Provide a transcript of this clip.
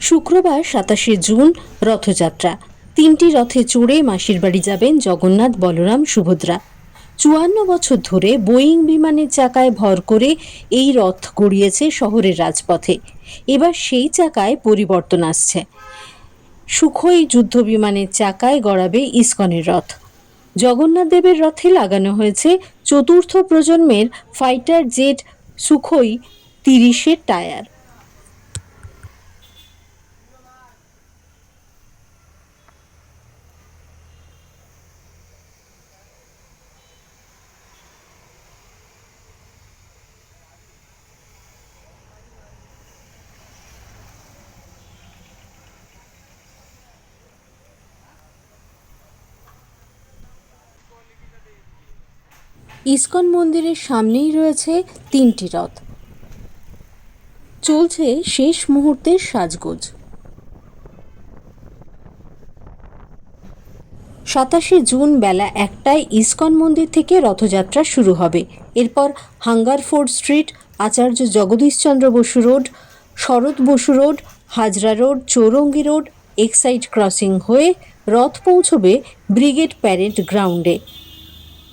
শুক্রবার সাতাশে জুন রথযাত্রা। তিনটি রথে চড়ে মাসির বাড়ি যাবেন জগন্নাথ বলরাম সুভদ্রা। চুয়ান্ন বছর ধরে বোয়িং বিমানের চাকায় ভর করে এই রথ গড়িয়েছে শহরের রাজপথে। এবার সেই চাকায় পরিবর্তন আসছে। সুখই যুদ্ধ বিমানের চাকায় গড়াবে ইস্কনের রথ। জগন্নাথ দেবের রথে লাগানো হয়েছে চতুর্থ প্রজন্মের ফাইটার জেট সুখই তিরিশের টায়ার। ইসকন মন্দিরের সামনেই রয়েছে তিনটি রথ। চলছে শেষ মুহূর্তের সাজগোজ। সাতাশে জুন বেলা একটায় ইসকন মন্দির থেকে রথযাত্রা শুরু হবে। এরপর Hungerford street, Acharya Jagadishchandra Bose road, Sarat Bose road, Hazra road, Chowringhee road, Exide crossing হয়ে রথ পৌঁছবে ব্রিগেড প্যারেড গ্রাউন্ডে।